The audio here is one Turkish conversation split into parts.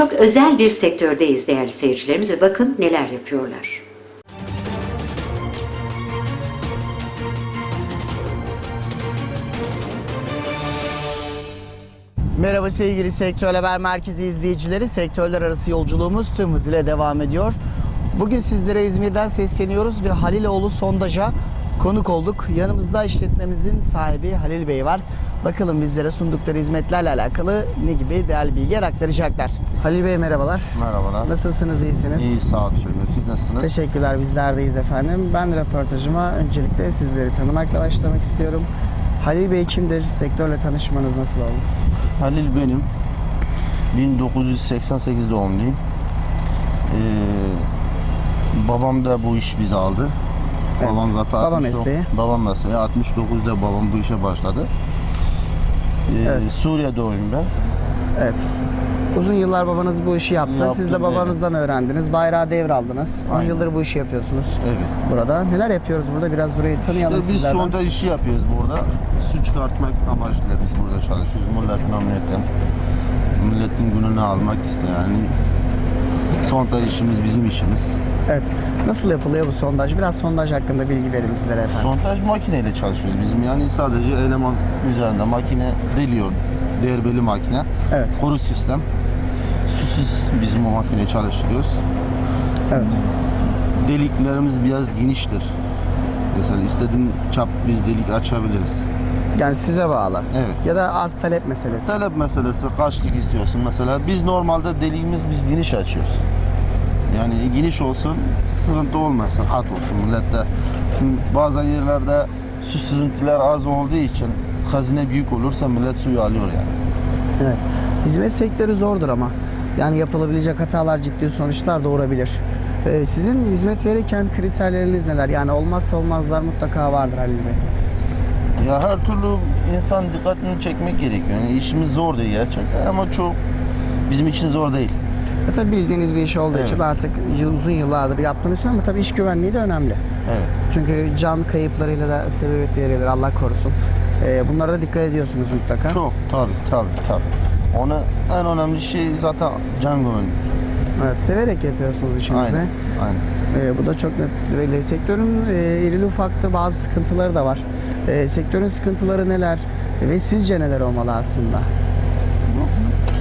Çok özel bir sektördeyiz değerli seyircilerimiz ve bakın neler yapıyorlar. Merhaba sevgili Sektör Haber Merkezi izleyicileri. Sektörler arası yolculuğumuz tüm hızıyla devam ediyor. Bugün sizlere İzmir'den sesleniyoruz ve Haliloğlu Sondaj'a konuk olduk. Yanımızda işletmemizin sahibi Halil Bey var. Bakalım bizlere sundukları hizmetlerle alakalı ne gibi değerli bilgiler aktaracaklar. Halil Bey merhabalar. Merhabalar. Nasılsınız, iyisiniz? İyi sağ olun. Siz nasılsınız? Teşekkürler, bizler deyiz efendim. Ben röportajıma öncelikle sizleri tanımakla başlamak istiyorum. Halil Bey kimdir? Sektörle tanışmanız nasıl oldu? Halil benim. 1988 doğumluyum. Ee, babam da bu iş bizi aldı. Babam zaten Baba 69 mesleği. Babam mesleği. 69'da babam bu işe başladı. Ee, Evet. Suriye doğumluyum ben. Evet. Uzun yıllar babanız bu işi yaptı. Yaptım, Siz de babanızdan öğrendiniz. Bayrağı devraldınız. 10 Aynen. yıldır bu işi yapıyorsunuz. Evet. Burada neler yapıyoruz burada? Biraz burayı tanıyalım İşte biz sizlerden. sonda işi yapıyoruz burada. Su çıkartmak amacıyla biz burada çalışıyoruz. Millet memleketten. Milletin gününü almak isteyen. Yani sonda işimiz bizim işimiz. Evet. Nasıl yapılıyor bu sondaj? Biraz sondaj hakkında bilgi verin bizlere efendim. Sontaj makineyle çalışıyoruz bizim. Yani sadece eleman üzerinde makine deliyor. Derbeli makine. Evet. Kuru sistem. Susuz bizim o makine çalıştırıyoruz. Evet. Deliklerimiz biraz geniştir. Mesela istediğin çap biz delik açabiliriz. Yani size bağlı. Evet. Ya da arz talep meselesi. Talep meselesi kaçlık istiyorsun mesela. Biz normalde deliğimiz biz geniş açıyoruz. Yani geniş olsun, sıkıntı olmasın, hat olsun millette. Bazen yerlerde su sızıntılar az olduğu için hazine büyük olursa millet suyu alıyor yani. Evet. Hizmet sektörü zordur ama. Yani yapılabilecek hatalar ciddi sonuçlar doğurabilir. Ee, sizin hizmet verirken kriterleriniz neler? Yani olmazsa olmazlar mutlaka vardır Halil Bey. Ya her türlü insan dikkatini çekmek gerekiyor. Yani işimiz zor değil gerçekten ama çok bizim için zor değil. E tabii bildiğiniz bir iş olduğu Evet. için artık uzun yıllardır yaptığınız için ama tabii iş güvenliği de önemli. Evet. Çünkü can kayıplarıyla da sebebiyet verilir Allah korusun. Ee, bunlara da dikkat ediyorsunuz mutlaka. Çok tabii tabii tabii. Ona en önemli şey zaten can güvenliği. Evet, severek yapıyorsunuz işinizi. Aynen. Aynen. Ee, bu da çok net. Ve sektörün e, irili ufaklı bazı sıkıntıları da var. Ee, sektörün sıkıntıları neler ve sizce neler olmalı aslında?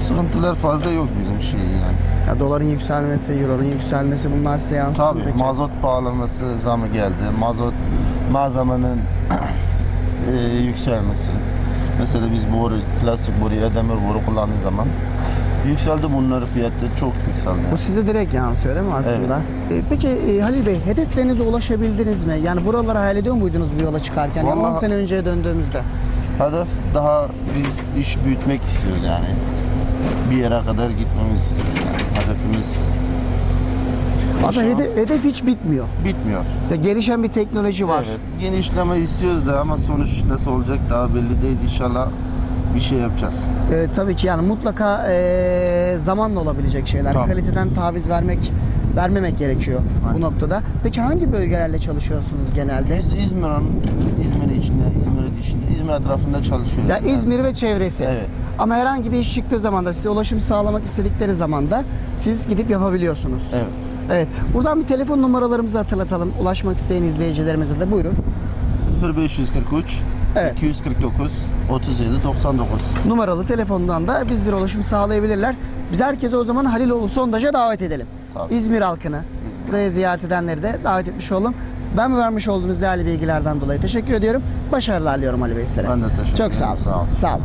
Sıkıntılar fazla yok bizim şey yani. Ya doların yükselmesi, euronun yükselmesi bunlar size yansıdı Tabii peki? mazot pahalanması zamı geldi. Mazot malzemenin e, yükselmesi. Mesela biz boru, plastik boru ya demir boru kullandığı zaman yükseldi bunların fiyatı çok yükseldi. Bu size direkt yansıyor değil mi aslında? Ee, Peki e, Halil Bey hedeflerinize ulaşabildiniz mi? Yani buraları hayal ediyor muydunuz bu yola çıkarken? Yani 10 Vallahi- sene önceye döndüğümüzde. Hedef daha biz iş büyütmek istiyoruz yani. Bir yere kadar gitmemiz yani. Hedefimiz Aslında an hedef, hedef hiç bitmiyor. bitmiyor. Ya gelişen bir teknoloji var. Evet, genişleme istiyoruz da ama sonuç nasıl olacak daha belli değil. İnşallah bir şey yapacağız. Ee, tabii ki yani mutlaka e, zamanla olabilecek şeyler. Tabii. Kaliteden taviz vermek vermemek gerekiyor bu Aynen. noktada. Peki hangi bölgelerle çalışıyorsunuz genelde? Biz İzmir'in İzmir içinde, İzmir dışında, İzmir etrafında çalışıyoruz. Ya Yani İzmir ve çevresi. Evet. Ama herhangi bir iş çıktığı zaman da size ulaşım sağlamak istedikleri zaman da siz gidip yapabiliyorsunuz. Evet. Evet. Buradan bir telefon numaralarımızı hatırlatalım. Ulaşmak isteyen izleyicilerimize de buyurun. 0543 Evet. 249 37 99. Numaralı telefondan da bizlere ulaşım sağlayabilirler. Biz herkese o zaman Haliloğlu Sondaj'a davet edelim. Tabii. İzmir halkını, buraya ziyaret edenleri de davet etmiş olalım. Ben mi vermiş olduğunuz değerli bilgilerden dolayı teşekkür ediyorum. Başarılar diliyorum Ali Bey sizlere. Ben de teşekkür Çok sağ ederim, olun. sağ olun. Sağ olun.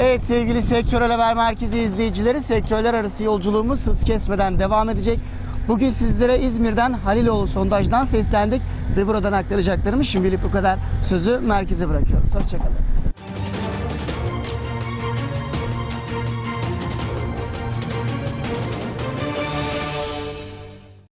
Evet sevgili Sektörel Haber Merkezi izleyicileri, sektörler arası yolculuğumuz hız kesmeden devam edecek. Bugün sizlere İzmir'den Haliloğlu Sondaj'dan seslendik ve buradan aktaracaklarımı şimdilik bu kadar sözü merkeze bırakıyoruz. Hoşçakalın.